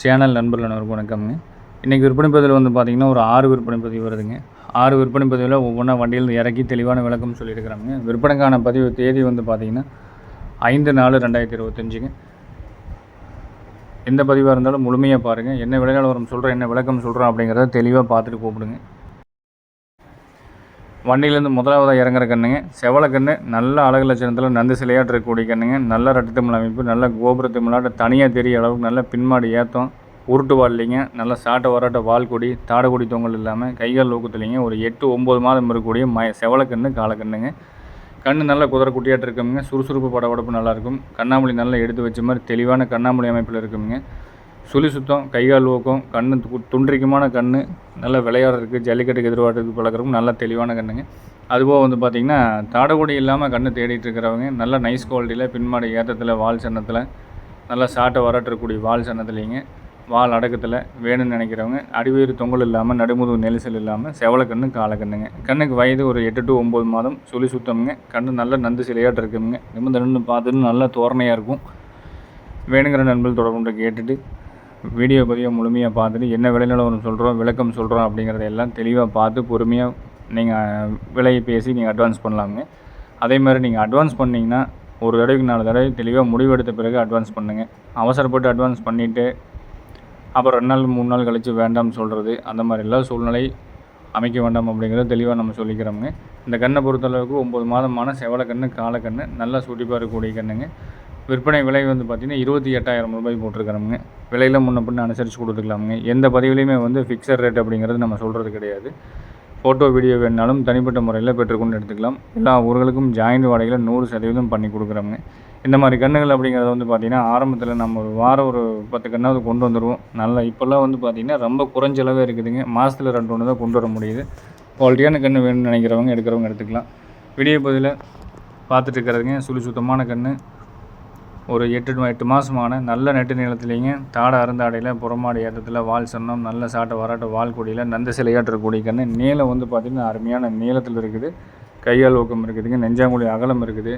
Channel நண்பர்கள் அனைவருக்கும் வணக்கம்ங்க இன்றைக்கி விற்பனை பதிவில் வந்து பார்த்திங்கன்னா ஒரு ஆறு விற்பனை பதிவு வருதுங்க. ஆறு விற்பனை பதிவில் ஒவ்வொன்றா வண்டியில் இறக்கி தெளிவான விளக்கம் சொல்லியிருக்கிறாங்க. விற்பனைக்கான பதிவு தேதி வந்து பார்த்திங்கன்னா ஐந்து நாலு ரெண்டாயிரத்தி இருபத்தஞ்சுங்க. எந்த பதிவாக இருந்தாலும் முழுமையாக பாருங்கள் என்ன விலை நிலவரம் சொல்கிறேன் என்ன விளக்கம் சொல்கிறோம் அப்படிங்கிறத தெளிவாக பார்த்துட்டு கூப்பிடுங்க. வண்டியிலேருந்து முதலாவதாக இறங்குற கண்ணுங்க. செவலை கண்ணு நல்ல அழகு லட்சணத்தில் நந்து சிலையாட்டு இருக்கக்கூடிய கண்ணுங்க. நல்ல ரட்டத்தமிழ் அமைப்பு நல்ல கோபுரத்தமிழாட்ட தனியாக தெரிய அளவுக்கு நல்ல பின்மாடி ஏற்றம் உருட்டு வால்லிங்க நல்ல சாட்டை வராட்ட வால்கொடி தாடகுடி தொங்கல் இல்லாமல் கைகால் ஊக்கத்துலிங்க ஒரு எட்டு ஒம்பது மாதம் இருக்கக்கூடிய மய செவலக்கண்ணு காலக்கண்ணுங்க கண்ணு நல்லா குதிரை குட்டியாட்டு இருக்குங்க சுறுசுறுப்பு படபடப்பு நல்லாயிருக்கும் கண்ணாமொழி நல்லா எடுத்து வச்ச மாதிரி தெளிவான கண்ணாமொழி அமைப்பில் இருக்குங்க சுழி சுத்தம் கைகால் ஊக்கம் கண்ணு து- துன்றிக்கமான நல்லா விளையாடுறதுக்கு ஜல்லிக்கட்டுக்கு எதிர்பார்த்துக்கு பழக்கிறதுக்கு நல்ல தெளிவான கண்ணுங்க. அதுபோக வந்து பார்த்திங்கன்னா தாடகுடி இல்லாமல் கண்ணு தேடிட்டு இருக்கிறவங்க நல்ல நைஸ் குவாலிட்டியில் பின்மாடி ஏற்றத்தில் வால் சன்னத்தில் நல்லா சாட்டை வரட்டக்கூடிய வால் சன்னத்துலேங்க வால் அடக்கத்தில் வேணும்னு நினைக்கிறவங்க அடிவேறு தொங்கல் இல்லாமல் நடுமுதுகு நெரிசல் இல்லாமல் செவலக்கண்ணு காலக்கண்ணுங்க கண்ணுக்கு வயது ஒரு எட்டு டு ஒம்பது மாதம் சுழி சுத்தமுங்க. கண்ணு நல்ல நந்து சிலையாட்டு இருக்குங்க. நிமிர்ந்து நின்று பார்த்துட்டு நல்லா தோரணையாக இருக்கும். வேணுங்கிற நண்பர்கள் தொடர்பு கேட்டுட்டு வீடியோ பதிவை முழுமையாக பார்த்துட்டு என்ன விலை நிலவரம் சொல்கிறோம் விளக்கம் சொல்கிறோம் அப்படிங்கிறத எல்லாம் தெளிவாக பார்த்து பொறுமையாக நீங்கள் விலையை பேசி நீங்கள் அட்வான்ஸ் பண்ணலாமுங்க. அதே மாதிரி நீங்கள் அட்வான்ஸ் பண்ணிங்கன்னா ஒரு தடவைக்கு நாலு தடவை தெளிவாக முடிவெடுத்த பிறகு அட்வான்ஸ் பண்ணுங்கள் அவசரப்பட்டு அட்வான்ஸ் பண்ணிவிட்டு அப்புறம் ரெண்டு நாள் மூணு நாள் கழித்து வேண்டாம்னு சொல்கிறது அந்த மாதிரிலாம் சூழ்நிலை அமைக்க வேண்டாம் அப்படிங்கிறத தெளிவாக நம்ம சொல்லிக்கிறோமுங்க. இந்த கண்ணை பொறுத்தளவுக்கு ஒம்பது மாதமான செவலக்கண்ணு காலக்கண்ணு நல்லா சுட்டிப்பாக இருக்கக்கூடிய கண்ணுங்க. விற்பனை விலை வந்து பார்த்திங்கன்னா இருபத்தி எட்டாயிரம் ரூபாய் போட்டிருக்கிறோமுங்க விலையில் முன்ன பின்ன அனுசரித்து கொடுத்துக்கலாமுங்க. எந்த பதிவுலையுமே வந்து ஃபிக்ஸட் ரேட் அப்படிங்கிறது நம்ம சொல்கிறது கிடையாது. ஃபோட்டோ வீடியோ வேணுனாலும் தனிப்பட்ட முறையில் பெற்றுக்கொண்டு எடுத்துக்கலாம். எல்லா ஊர்களுக்கும் ஜாயிண்ட் வாடகையில் நூறு சதவீதம் பண்ணி கொடுக்குறோமுங்க. இந்த மாதிரி கண்ணுகள் அப்படிங்கிறத வந்து பார்த்திங்கன்னா ஆரம்பத்தில் நம்ம ஒரு வாரம் ஒரு பத்து கண்ணாவது கொண்டு வந்துடுவோம் நல்லா இப்போல்லாம் வந்து பார்த்திங்கன்னா ரொம்ப குறைஞ்சளவே இருக்குதுங்க. மாதத்தில் ரெண்டு ஒன்று தான் கொண்டு வர முடியுது. குவாலிட்டியான கன்று வேணும்னு நினைக்கிறவங்க எடுக்கிறவங்க எடுத்துக்கலாம். விடிய பதில் பார்த்துட்டு இருக்கிறதுங்க. சுழி சுத்தமான கன்று ஒரு எட்டு எட்டு மாதமான நல்ல நெட்டு நீளத்துலேங்க தாடை அருந்தாடையில் புறமாடு ஏற்றத்தில் வால் சன்னம் நல்ல சாட்டை வராட்ட வால் கொடியில் நந்த சிலையாற்ற இருக்கக்கூடிய கண்ணு. நீளம் வந்து பார்த்திங்கன்னா அருமையான நீளத்தில் இருக்குது. கையால் ஊக்கம் இருக்குதுங்க. நெஞ்சாங்குழி அகலம் இருக்குது.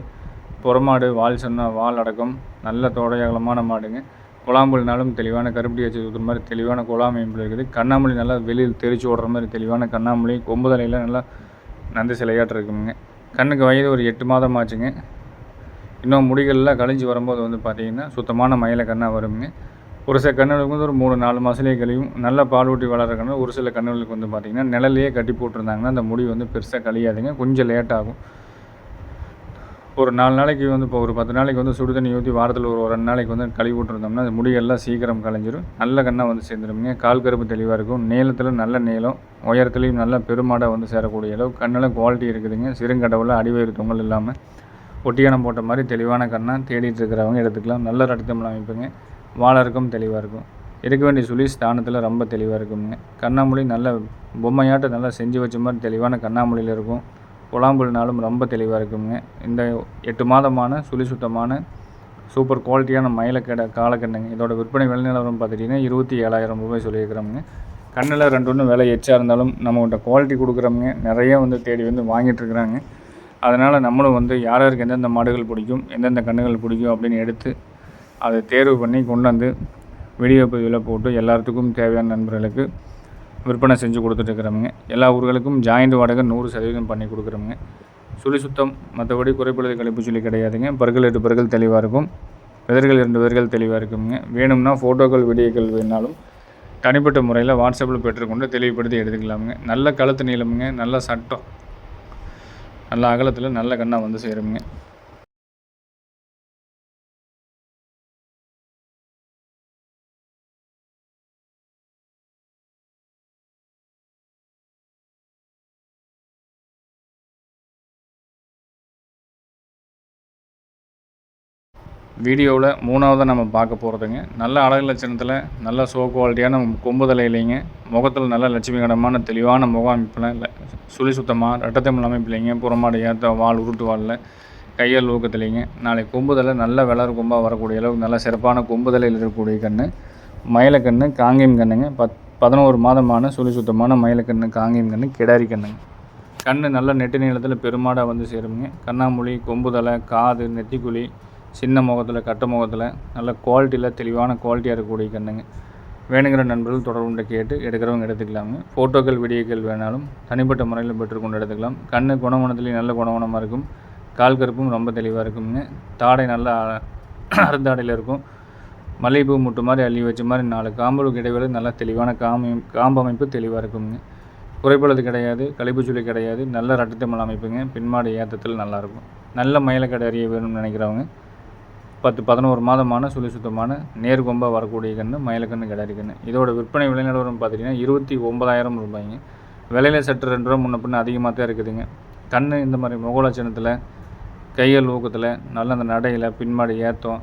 புறமாடு வால் சன்னம் வால் அடக்கம். நல்ல தோடை அகலமான மாடுங்க. குழாம்புலினாலும் தெளிவான கருப்படி வச்சு ஊற்றுற மாதிரி தெளிவான குழாம் இருக்குது. கண்ணாமொழி நல்லா வெளியில் தெரிச்சு ஓடுற மாதிரி தெளிவான கண்ணாமொழி கொம்புதலையெல்லாம் நல்லா நந்த சிலையாட்டு இருக்குங்க. கண்ணுக்கு வயது ஒரு எட்டு மாதம் ஆச்சுங்க. இன்னும் முடிகள்லாம் கழிஞ்சு வரும்போது வந்து பார்த்திங்கன்னா சுத்தமான மயில கண்ணாக வருங்க. ஒரு சில கண்ணுகளுக்கு வந்து ஒரு மூணு நாலு மாதத்துலேயே கழியும். நல்லா பால் ஊட்டி வளர்கிற கண்ணு ஒரு சில கண்ணுகளுக்கு வந்து பார்த்திங்கன்னா நிழலையே கட்டி போட்டிருந்தாங்கன்னா அந்த முடி வந்து பெருசாக கழியாதுங்க. கொஞ்சம் லேட் ஆகும். ஒரு நாலு நாளைக்கு வந்து இப்போ ஒரு பத்து நாளைக்கு வந்து சுடு தண்ணி ஊற்றி வாரத்தில் ஒரு ரெண்டு நாளைக்கு வந்து கழுவி விட்டுருந்தோம்னா அந்த முடியெல்லாம் சீக்கிரம் கலைஞ்சிரும். நல்ல கண்ணாக வந்து சேர்ந்துருங்க கால் கருப்பு தெளிவாக இருக்கும். நீளத்தில் நல்ல நீளம். உயரத்துலேயும் நல்ல பெருமாடாக வந்து சேரக்கூடிய அளவு. கண்ணெல்லாம் குவாலிட்டி இருக்குதுங்க. சிறுங்கடவுல அடிவயிறு தொங்கல் இல்லாமல் ஒட்டியானம் போட்ட மாதிரி தெளிவான கண்ணை தேடிட்டு இருக்கிறவங்க எடுத்துக்கலாம். நல்ல ரத்தமிழ் அமைப்புங்க. வாழறக்கும் தெளிவாக இருக்கும். இருக்க வேண்டிய சுழி ஸ்தானத்தில் ரொம்ப தெளிவாக இருக்குங்க கண்ணாமொழி நல்ல பொம்மையாட்ட நல்லா செஞ்சு வச்ச மாதிரி தெளிவான கண்ணாமொழியில் இருக்கும். புலாம்புல்னாலும் ரொம்ப தெளிவாக இருக்குங்க இந்த எட்டு மாதமான சுழி சுத்தமான சூப்பர் குவாலிட்டியான மயிலக்கடை காலக்கண்ணுங்க. இதோட விற்பனை விலை நிலவரம் பார்த்துட்டிங்கன்னா இருபத்தி ஏழாயிரம் ரூபாய் சொல்லியிருக்கிறோமுங்க. கண்ணில் ரெண்டு ஒன்று விலை எச்சா இருந்தாலும் நம்மகிட்ட குவாலிட்டி கொடுக்குறவங்க நிறைய வந்து தேடி வந்து வாங்கிட்டு இருக்கிறாங்க. அதனால் நம்மளும் வந்து யார் யாருக்கு எந்தெந்த மாடுகள் பிடிக்கும் எந்தெந்த கன்றுகள் பிடிக்கும் அப்படின்னு எடுத்து அதை தேர்வு பண்ணி கொண்டு வந்து வீடியோ பதிவில் போட்டு எல்லாத்துக்கும் தேவையான நண்பர்களுக்கு விற்பனை செஞ்சு கொடுத்துட்ருக்குறவங்க எல்லா ஊர்களுக்கும் ஜாயிண்ட் வாடகை நூறு சதவீதம் பண்ணி கொடுக்குறவங்க. சுழி சுத்தம் மற்றபடி குறைப்படுது கழிப்பு சொல்லி கிடையாதுங்க. பற்கள் எட்டு பற்கள் தெளிவாக இருக்கும். விதர்கள் இரண்டு விதர்கள் தெளிவாக இருக்குங்க. வேணும்னா ஃபோட்டோக்கள் வீடியோக்கள் வேணாலும் தனிப்பட்ட முறையில் வாட்ஸ்அப்பில் பெற்றுக்கொண்டு தெளிவுபடுத்தி எடுத்துக்கலாமுங்க. நல்ல கழுத்து நீளமுங்க. நல்ல சட்டம். நல்ல அகலத்தில் நல்ல கண்ணாக வந்து சேருங்க வீடியோவில் மூணாவதாக நம்ம பார்க்க போகிறதுங்க நல்ல அழகு லட்சணத்தில் நல்ல சோ குவாலிட்டியான கொம்பு இல்லைங்க. முகத்தில் நல்ல லட்சுமிகரமான தெளிவான முக அமைப்பில் இல்லை சுழி சுத்தமாக ரெட்டத்தமிழ் அமைப்பிலைங்க புறமாடு ஏற்ற வால் உருட்டு வாலில் கையால் ஊக்கத்துலைங்க நாளைக்கு கொம்புதலை நல்ல வளர் கொம்பாக வரக்கூடிய அளவுக்கு நல்ல சிறப்பான கொம்புதலையில் இருக்கக்கூடிய கன்று மயிலக்கன்று காங்கேயம் கண்ணுங்க. பத் பதினோரு மாதமான சுழி சுத்தமான மயிலக்கன்று காங்கேயம் கன்று கிடாரி கண்ணுங்க. கண் நல்ல நெட்டு நீளத்தில் பெருமாடாக வந்து சேருங்க கண்ணாமூலி கொம்புதலை காது நெத்திக்குழி சின்ன முகத்தில் கட்ட முகத்தில் நல்ல குவாலிட்டியில் தெளிவான குவாலிட்டியாக இருக்கக்கூடிய கண்ணுங்க. வேணுங்கிற நண்பர்கள் தொடர்புண்டு கேட்டு எடுக்கிறவங்க எடுத்துக்கலாங்க. ஃபோட்டோக்கள் வீடியோக்கள் வேணாலும் தனிப்பட்ட முறையில் பெற்றுக்கொண்டு எடுத்துக்கலாம். கண் குணகுணத்துலேயும் நல்ல குணகுணமாக இருக்கும். கால் கருப்பும் ரொம்ப தெளிவாக இருக்குங்க. தாடை நல்லா அருந்தாடையில் இருக்கும். மல்லிகைப்பூ முட்டு மாதிரி அள்ளி வச்ச மாதிரி நாலு காம்பலுக்கு இடைவெளி நல்லா தெளிவான காமி காம்பு அமைப்பு தெளிவாக இருக்குங்க. குறைப்பழுது கிடையாது கழிப்புச்சுளி கிடையாது. நல்ல ரட்டத்தமல் அமைப்புங்க. பின்மாடு ஏற்றத்தில் நல்லாயிருக்கும் நல்ல மயிலக்கடை அறிய வேணும்னு நினைக்கிறவங்க பத்து பதினோரு மாதமான சுழி சுத்தமான நேர்கொம்பாக வரக்கூடிய கன்று மயிலக்கன்று கிடாரி கன்று இதோட விற்பனை விலை நிலவரம் பார்த்தீங்கன்னா இருபத்தி ஒன்பதாயிரம் ரூபாய்ங்க. விலையில் சற்று ரெண்டு ரூபா முன்ன பின்ன அதிகமாக தான் இருக்குதுங்க. கண் இந்த மாதிரி முகலட்சணத்தில் கைகள் ஊக்கத்தில் நல்ல அந்த நடையில் பின்மாடி ஏற்றம்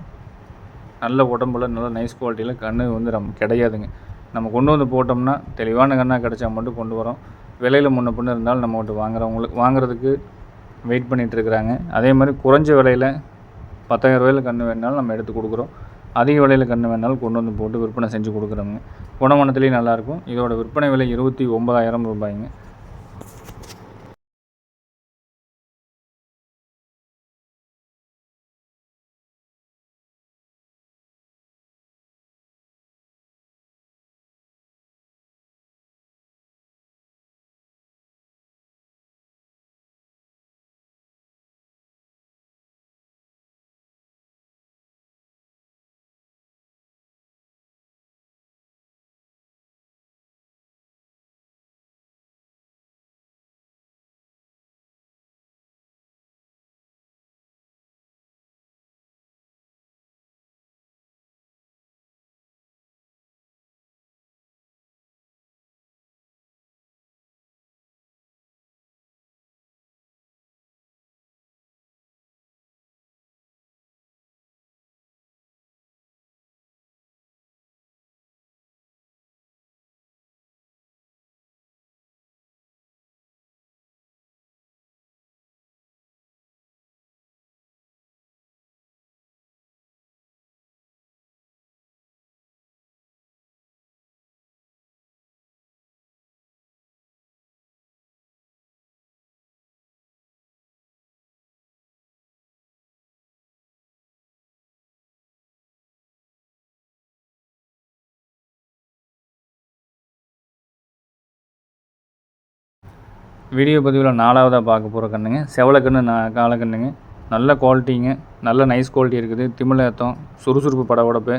நல்ல உடம்புல நல்ல நைஸ் குவாலிட்டியில் கன்று வந்து நம்ம கிடையாதுங்க. நம்ம கொண்டு வந்து போட்டோம்னா தெளிவான கண்ணாக கிடச்சா மட்டும் கொண்டு வரோம். விலையில் முன்ன பின்ன இருந்தாலும் நம்ம மட்டும் வாங்குறவங்களுக்கு வாங்குறதுக்கு வெயிட் பண்ணிகிட்டு இருக்கிறாங்க. அதே மாதிரி குறைஞ்ச விலையில் பத்தாயிரம் ரூபாயில் கன்று வேணாலும் நம்ம எடுத்து கொடுக்குறோம். அதிக விலையில் கன்று வேணாலும் கொண்டு வந்து போட்டு விற்பனை செஞ்சு கொடுக்குறோங்க குணமனத்துலேயும் நல்லாயிருக்கும் இதோட விற்பனை விலை இருபத்தி ஒம்பதாயிரம் ரூபாய்ங்க. வீடியோ பதிவில் நாலாவதாக பார்க்க போகிற கண்ணுங்க. செவலக்கண்ணு நான் காலக்கண்ணுங்க நல்ல குவாலிட்டிங்க நல்ல நைஸ் குவாலிட்டி இருக்குது. திமிழேத்தம் சுறுசுறுப்பு படபடப்பு.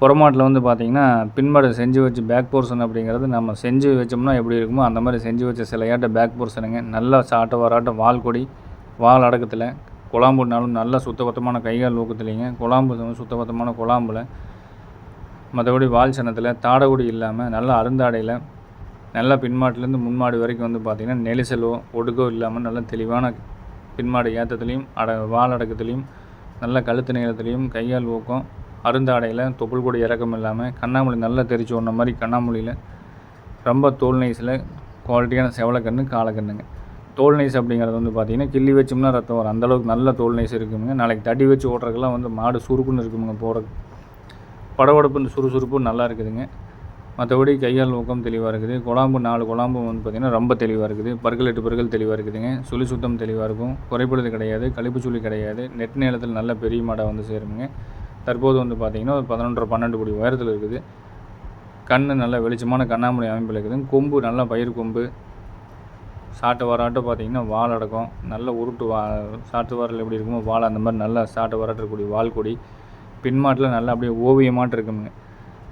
புறமாட்டில் வந்து பார்த்திங்கன்னா பின்மாடு செஞ்சு வச்சு பேக் போர்ஷன் அப்படிங்கிறது நம்ம செஞ்சு வச்சோம்னா எப்படி இருக்குமோ அந்த மாதிரி செஞ்சு வச்ச சிலையாட்ட பேக் போர்ஷனுங்க நல்லா சாட்ட வராட்டம் வால் கொடி வால் அடக்கத்தில். குழாம்புனாலும் நல்ல சுத்தபத்தமான கைகால் ஊக்கத்துலேங்க குழாம்பு சுத்தபத்தமான குழாம்பில். மற்றபடி வால் சனத்தில் தாடகுடி இல்லாமல் நல்ல அருந்தாடையில் நல்லா பின்மாட்டிலேருந்து முன்மாடு வரைக்கும் வந்து பார்த்திங்கன்னா நெலிசலோ ஒடுக்கோ இல்லாமல் நல்ல தெளிவான பின்மாடு ஏற்றத்துலேயும் அட வால் அடக்கத்துலேயும் நல்ல கழுத்து நீளத்துலேயும் கையால் ஊக்கம் அருந்தாடையில் தொப்புள் கூட இறக்கம் இல்லாமல் கண்ணாமொழி நல்லா தெரிச்சு ஓடின மாதிரி கண்ணாமொழியில் ரொம்ப தோல் நைஸில் குவாலிட்டியான செவலக்கண்ணு காலக்கண்ணுங்க தோல் நைஸ் அப்படிங்கிறது வந்து பார்த்திங்கன்னா கிள்ளி வச்சோம்னா ரத்தம் வரும். அந்தளவுக்கு நல்ல தோல் நைஸ் இருக்குங்க நாளைக்கு தடி வச்சு ஓட்டுறதுக்கெல்லாம் வந்து மாடு சுருக்குன்னு இருக்குமுங்க போகிறது படவடப்பு இந்த சுறுசுறுப்பும் நல்லா இருக்குதுங்க. மற்றபடி கையால் ஊக்கம் தெளிவாக இருக்குது. குழாம்பு நாலு குழாம்பு வந்து பார்த்திங்கன்னா ரொம்ப தெளிவாக இருக்குது. பற்கள் எட்டு பற்கள் தெளிவாக இருக்குதுங்க. சுழி சுத்தம் தெளிவாக இருக்கும். குறைபடுது கிடையாது. கழிப்பு சுழி கிடையாது. நெட் நேரத்தில் நல்ல பெரிய மாடாக வந்து சேருமுங்க. தற்போது வந்து பார்த்திங்கன்னா ஒரு பதினொன்றரை பன்னெண்டு கோடி உயரத்தில் இருக்குது. கண் நல்ல வெளிச்சமான கண்ணாமூலி அமைப்பில் இருக்குது. கொம்பு நல்லா பயிர் கொம்பு. சாட்டு வராட்டம் பார்த்திங்கன்னா வால் அடக்கம். நல்ல உருட்டு வா சாட்டு வாரில் எப்படி இருக்குமோ வால் அந்த மாதிரி நல்லா சாட்டு வராட்டக்கூடிய வால் கொடி. பின்மாட்டில் நல்லா அப்படியே ஓவியமாட்டு இருக்குங்க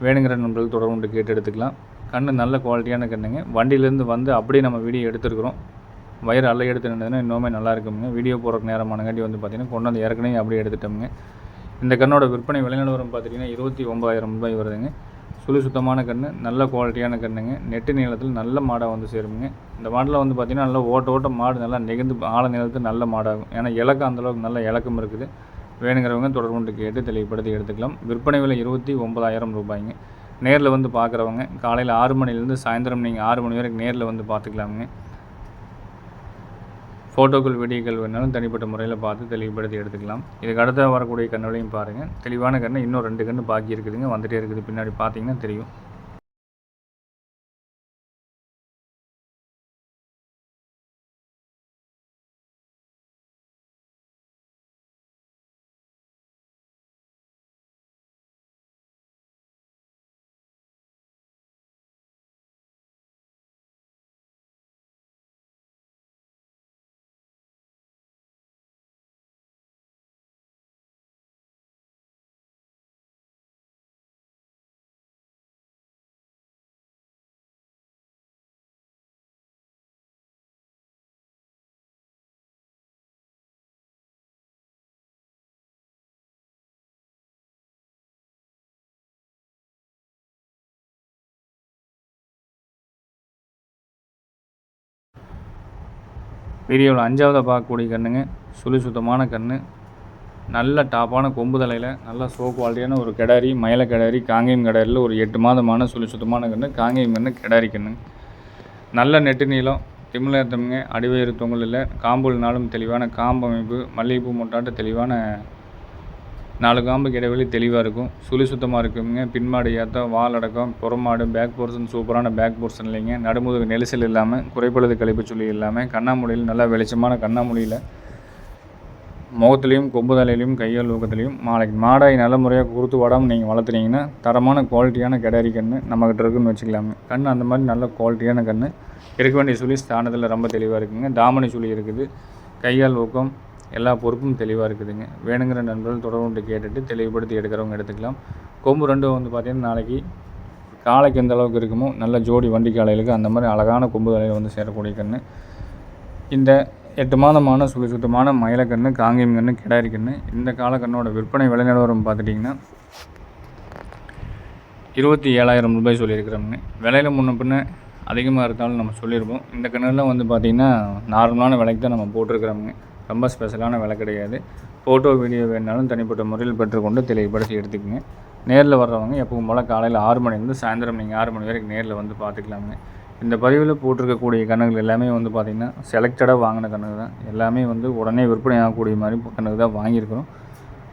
வேணுங்கிற நண்பர்கள் தொடர்பு கேட்டு எடுத்துக்கலாம். கண் நல்ல குவாலிட்டியான கண்ணுங்க. வண்டியிலேருந்து வந்து அப்படியே நம்ம வீடியோ எடுத்துருக்குறோம். வயிறு அல்ல எடுத்து நின்றதுன்னா இன்னுமே நல்லா இருக்குங்க வீடியோ போடுறக்கு நேரமானங்காட்டி வந்து பார்த்திங்கன்னா கொண்டு வந்து ஏற்கனவே அப்படியே எடுத்துட்டோமுங்க. இந்த கண்ணோட விற்பனை விலைநிலவரம் பார்த்திங்கன்னா இருபத்தி ஒம்பதாயிரம் ரூபாய் வருதுங்க. சுழி சுத்தமான கண் நல்ல குவாலிட்டியான கண்ணுங்க. நெட்டு நீளத்தில் நல்ல மாடாக வந்து சேருமுங்க. இந்த மாடில் வந்து பார்த்திங்கன்னா நல்லா ஓட்ட ஓட்ட மாடு நல்லா நெகிழ்ந்து ஆழ நிலத்தில் நல்ல மாடாகும். ஏன்னா இலக்கம் அந்தளவுக்கு நல்ல இலக்கம் இருக்குது. வேணுங்கிறவங்க தொடர்பு கொண்டு கேட்டு தெளிவுபடுத்தி எடுத்துக்கலாம். விற்பனை விலை இருபத்தி ஒம்பதாயிரம் ரூபாய்ங்க. நேரில் வந்து பார்க்குறவங்க காலையில் ஆறு மணிலேருந்து சாயந்தரம் நீங்கள் ஆறு மணி வரைக்கும் நேரில் வந்து பார்த்துக்கலாமுங்க ஃபோட்டோக்கள் வீடியோக்கள் வேணாலும் தனிப்பட்ட முறையில் பார்த்து தெளிவுபடுத்தி எடுத்துக்கலாம். இதுக்கு அடுத்த வரக்கூடிய கண்ணுகளையும் பாருங்கள் தெளிவான கண்ணு இன்னும் ரெண்டு கண்ணு பாக்கி இருக்குதுங்க. வந்துகிட்டே இருக்குது. பின்னாடி பார்த்தீங்கன்னா தெரியும். வீடியோவில் அஞ்சாவதாக பார்க்கக்கூடிய கண்ணுங்க. சுழி சுத்தமான கன்று நல்ல டாப்பான கொம்பு தலையில் நல்ல சோ குவாலிட்டியான ஒரு கிடாரி மயில கிடாரி காங்கேயம் கிடாரியில் ஒரு எட்டு மாதமான சுழி சுத்தமான கன்று காங்கேயம் கன்று கிடாரி கன்று நல்ல நெட்டு நீளம் திமிழத்தமுங்க அடிவயிறு தொங்கல் இல்லை காம்புனாலும் தெளிவான காம்பமைப்பு மல்லிகைப்பூ முட்டாட்டு தெளிவான நாலு காம்புக்கு இடைவெளி தெளிவாக இருக்கும். சுழி சுத்தமாக இருக்குங்க. பின்மாடு ஏற்ற வால் அடக்கம் புறமாடு பேக் போர்ஷன் சூப்பரான பேக் போர்ஷன் இல்லைங்க. நடுமுதுகு நெரிசல் இல்லாமல் குறைப்பழுது கழிப்பு சுழி இல்லாமல் கண்ணாமொழியில் நல்லா வெளிச்சமான கண்ணாமொழியில் முகத்துலேயும் கொம்பு தலையிலையும் கையால் ஊக்கத்துலேயும் நாளைக்கு மாடாய் நல்ல முறையாக கொடுத்து வாடாமல் நீங்கள் வளர்த்துனீங்கன்னா தரமான குவாலிட்டியான கிடாரி கன்று நம்மக்கிட்ட இருக்குன்னு வச்சுக்கலாமே கண் அந்த மாதிரி நல்ல குவாலிட்டியான கன்று இருக்க வேண்டிய சுழி ஸ்தானத்தில் ரொம்ப தெளிவாக இருக்குங்க. தாமணி சுழி இருக்குது. கையால் ஊக்கம் எல்லா பொறுப்பும் தெளிவாக இருக்குதுங்க. வேணுங்கிற நண்பர்கள் தொடர்பு கேட்டுட்டு தெளிவுபடுத்தி எடுக்கிறவங்க எடுத்துக்கலாம். கொம்பு ரெண்டும் வந்து பார்த்திங்கன்னா நாளைக்கு காலைக்கு எந்த அளவுக்கு இருக்குமோ நல்ல ஜோடி வண்டி காலைகளுக்கு அந்த மாதிரி அழகான கொம்பு தலையில் வந்து சேரக்கூடிய கன்று. இந்த எட்டு மாதமான சுழி சுத்தமான மயிலக்கன்று காங்கேயம் கன்று கிடாரி கன்று இந்த காலக்கண்ணோட விற்பனை விலை நிலவரம் பார்த்துட்டிங்கன்னா இருபத்தி ஏழாயிரம் ரூபாய் சொல்லியிருக்கிறோம்ங்க. விலையில் முன்ன பின்ன அதிகமாக இருந்தாலும் நம்ம சொல்லியிருப்போம். இந்த கண்ணுலாம் வந்து பார்த்திங்கன்னா நார்மலான விலைக்கு தான் நம்ம போட்டிருக்கிறோம்ங்க. ரொம்ப ஸ்பெஷலான விலை கிடையாது. ஃபோட்டோ வீடியோ வேணாலும் தனிப்பட்ட முறையில் பெற்றுக்கொண்டு தெளிவுபடுத்தி எடுத்துக்கோங்க. நேரில் வர்றவங்க எப்பவும் போல் காலையில் ஆறு மணிலேருந்து சாயந்தரம் நீங்கள் ஆறு மணி வரைக்கும் நேரில் வந்து பார்த்துக்கலாமுங்க இந்த பதிவில் போட்டிருக்கக்கூடிய கணக்குகள் எல்லாமே வந்து பார்த்திங்கன்னா செலக்டடாக வாங்கின கணக்கு தான். எல்லாமே வந்து உடனே விற்பனை ஆகக்கூடிய மாதிரி கணக்கு தான் வாங்கியிருக்கிறோம்.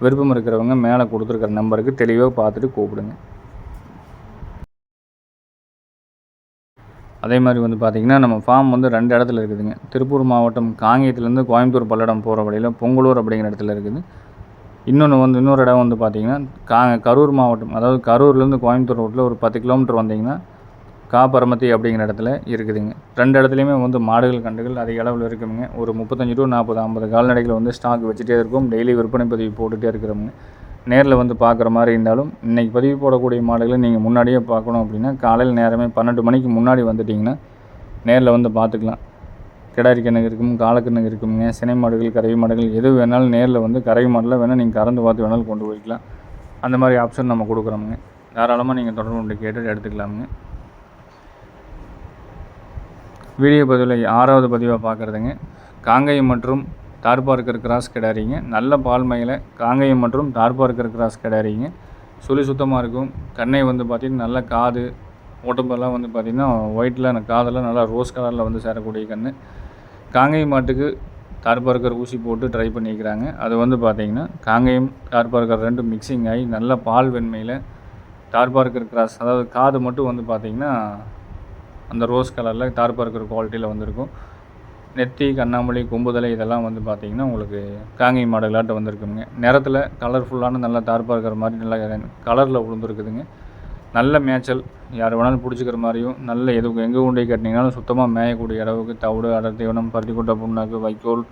விருப்பம் இருக்கிறவங்க மேலே கொடுத்துருக்கிற நம்பருக்கு தெளிவாக பார்த்துட்டு கூப்பிடுங்க. அதே மாதிரி வந்து பார்த்திங்கன்னா நம்ம ஃபார்ம் வந்து ரெண்டு இடத்துல இருக்குதுங்க. திருப்பூர் மாவட்டம் காங்கேயத்துலேருந்து கோயம்புத்தூர் பல்லடம் போகிற வழியில் பொங்கலூர் அப்படிங்கிற இடத்துல இருக்குது. இன்னொன்று வந்து இன்னொரு இடம் வந்து பார்த்திங்கன்னா கா கரூர் மாவட்டம் அதாவது கரூர்லேருந்து கோயம்புத்தூர் ரோட்டில் ஒரு பத்து கிலோமீட்டர் வந்தீங்கன்னா காப்பரமத்தி அப்படிங்கிற இடத்துல இருக்குதுங்க. ரெண்டு இடத்துலையுமே வந்து மாடுகள் கண்டுகள் அதிக அளவில் இருக்குதுங்க ஒரு முப்பத்தஞ்சு டு நாற்பது ஐம்பது கால்நடைகள் வந்து ஸ்டாக் வச்சுட்டே இருக்கும். டெய்லி விற்பனை பதிவு போட்டுகிட்டே இருக்கிறவங்க நேரில் வந்து பார்க்குற மாதிரி இருந்தாலும் இன்றைக்கி பதிவு போடக்கூடிய மாடுகளை நீங்கள் முன்னாடியே பார்க்கணும் அப்படின்னா காலையில் நேரமே பன்னெண்டு மணிக்கு முன்னாடி வந்துட்டிங்கன்னா நேரில் வந்து பார்த்துக்கலாம். கிடாரி கிணறு இருக்கும் காலக்கிணறு இருக்குங்க சினை மாடுகள் கறவை மாடுகள் எது வேணாலும் நேரில் வந்து கறவை மாடலில் வேணால் நீங்கள் கறந்து பார்த்து வேணாலும் கொண்டு போய்க்கலாம். அந்த மாதிரி ஆப்ஷன் நம்ம கொடுக்குறோமுங்க. தாராளமாக நீங்கள் தொடர்பு கொண்டு கேட்டு எடுத்துக்கலாமுங்க. வீடியோ பதிவில் ஆறாவது பதிவாக பார்க்குறதுங்க. காங்கேயம் மற்றும் தார்பார்க்கர் கிராஸ் கிடாரிங்க நல்ல பால்மையில் காங்கேயம் மற்றும் தார்பார்க்கர் கிராஸ் கிடாரிங்க சுழி சுத்தமாக இருக்கும். கண்ணை வந்து பார்த்திங்கன்னா நல்ல காது ஓட்டம்பெல்லாம் வந்து பார்த்திங்கன்னா ஒயிட்டில் காதெல்லாம் நல்லா ரோஸ் கலரில் வந்து சேரக்கூடிய கன்று காங்கேயம் மாட்டுக்கு தார்பார்க்கர் ஊசி போட்டு ட்ரை பண்ணிக்கிறாங்க. அது வந்து பார்த்திங்கன்னா காங்கேயம் தார்பார்க்கர் ரெண்டும் மிக்சிங் ஆகி நல்ல பால் வெண்மையில் தார்பார்க்கர் கிராஸ் அதாவது காது மட்டும் வந்து பார்த்திங்கன்னா அந்த ரோஸ் கலரில் தார்ப்பாக குவாலிட்டியில் வந்திருக்கும். நெத்தி கண்ணாமொழி கொம்புதலை இதெல்லாம் வந்து பார்த்திங்கன்னா உங்களுக்கு காங்கி மாடலாட்ட வந்திருக்குங்க. நிறத்தில் கலர்ஃபுல்லான நல்லா தார்ப்பாக இருக்கிற மாதிரி நல்லா கலரில் விழுந்துருக்குதுங்க நல்ல மேய்ச்சல் யார் வேணாலும் பிடிச்சிக்கிற மாதிரியும் நல்ல எது எங்கே கொண்டு கட்டினீங்கனாலும் சுத்தமாக மேயக்கூடிய அளவுக்கு தவிடு அடர் தீவனம் பருத்தி கொட்டை புண்ணாக்கு வைக்கோல்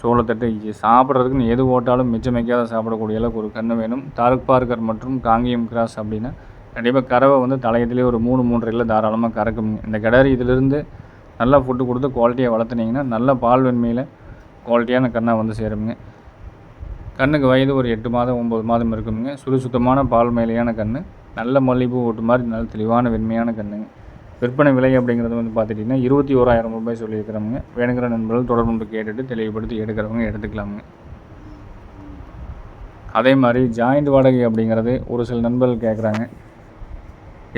சோளத்தட்டு சாப்பிட்றதுக்குன்னு எது ஓட்டாலும் மிச்சமைக்காத சாப்பிடக்கூடிய அளவுக்கு ஒரு கன்று வேணும். தார்க் பார்க்கர் மற்றும் காங்கேயம் கிராஸ் அப்படின்னா கண்டிப்பாக கறவை வந்து தலையத்திலே ஒரு மூணு மூன்றரையில் தாராளமாக கறக்குங்க. இந்த கிடாரி இதிலிருந்து நல்லா ஃபுட்டு கொடுத்து குவாலிட்டியாக வளர்த்துனீங்கன்னா நல்ல பால் வெண்மையில் குவாலிட்டியான கண்ணாக வந்து சேருங்க கண்ணுக்கு வயது ஒரு எட்டு மாதம் ஒம்பது மாதம் இருக்குங்க சுறுசுத்தமான பால் மேலையான கண் நல்ல மல்லிகைப்பூ ஓட்டு மாதிரி நல்ல தெளிவான வெண்மையான கண்ணுங்க. விற்பனை விலை அப்படிங்கிறது வந்து பார்த்துட்டிங்கன்னா இருபத்தி ஓராயிரம் ரூபாய் சொல்லியிருக்கிறவங்க வேணுங்கிற நண்பர்கள் தொடர்பு கேட்டுட்டு தெளிவுபடுத்தி எடுக்கிறவங்க எடுத்துக்கலாமுங்க. அதே மாதிரி ஜாயிண்ட் வாடகை அப்படிங்கிறது ஒரு சில நண்பர்கள் கேட்குறாங்க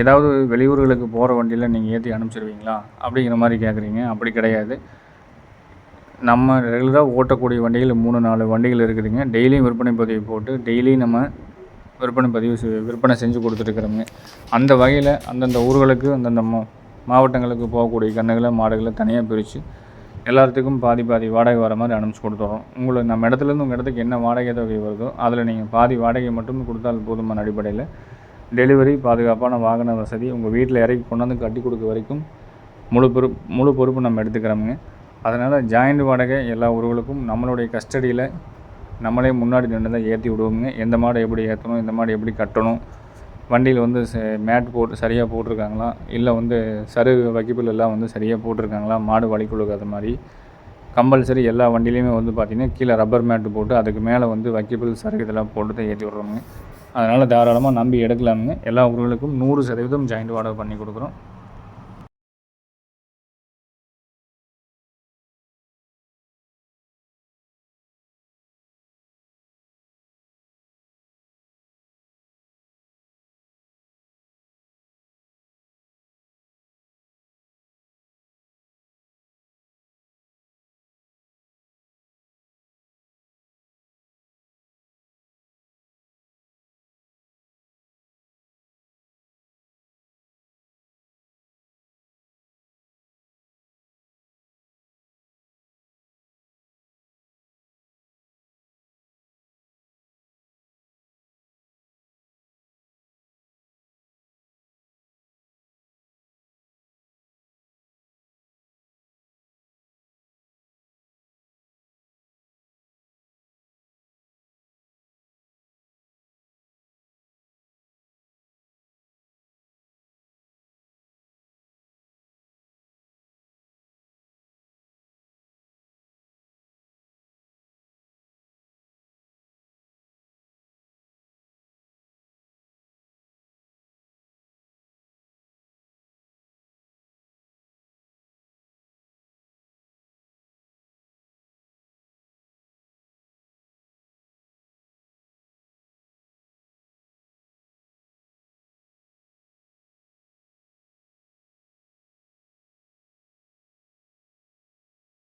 ஏதாவது வெளியூர்களுக்கு போகிற வண்டியில் நீங்கள் ஏற்றி அனுப்பிச்சிருவீங்களா? அப்படிங்கிற மாதிரி கேட்குறீங்க அப்படி கிடையாது. நம்ம ரெகுலராக ஓட்டக்கூடிய வண்டிகள் மூணு நாலு வண்டிகள் இருக்குதுங்க. டெய்லியும் விற்பனை பதிவு போட்டு டெய்லியும் நம்ம விற்பனை பதிவு விற்பனை செஞ்சு கொடுத்துருக்குறோங்க அந்த வகையில் அந்தந்த ஊர்களுக்கு அந்தந்த மாவட்டங்களுக்கு போகக்கூடிய கன்றுகளை மாடுகளை தனியாக பிரித்து எல்லாத்துக்கும் பாதி பாதி வாடகை வர மாதிரி அனுப்பிச்சி கொடுத்துறோம். உங்களை நம்ம இடத்துலேருந்து உங்கள் இடத்துக்கு என்ன வாடகை தொகை வருதோ அதில் நீங்கள் பாதி வாடகை மட்டும் கொடுத்தால் போதுமான அடிப்படையில் டெலிவரி பாதுகாப்பான வாகன வசதி உங்கள் வீட்டில் இறக்கி கொண்டாந்து கட்டி கொடுக்க வரைக்கும் முழு பொறுப்பு முழு பொறுப்பு நம்ம எடுத்துக்கிறோமுங்க. அதனால் ஜாயிண்ட் வாடகை எல்லா ஊர்களுக்கும் நம்மளுடைய கஸ்டடியில் நம்மளே முன்னாடி நின்று தான் ஏற்றி விடுவோங்க எந்த மாடை எப்படி ஏற்றணும் எந்த மாடை எப்படி கட்டணும் வண்டியில் வந்து மேட் போட்டு சரியாக போட்டிருக்காங்களா இல்லை வந்து சரு வகிப்புல் எல்லாம் வந்து சரியாக போட்டிருக்காங்களா மாடு வழி கொடுக்காத மாதிரி கம்பல்சரி எல்லா வண்டியிலையுமே வந்து பார்த்திங்கன்னா கீழே ரப்பர் மேட்டு போட்டு அதுக்கு மேலே வந்து வக்கிபிள் சரு இதெல்லாம் போட்டு தான் ஏற்றி விட்றோங்க அதனால் தாராளமாக நம்பி எடுக்கலாமுங்க. எல்லா ஊர்களுக்கும் நூறு சதவீதம் ஜாயிண்ட் வாடகை பண்ணி கொடுக்குறோம்.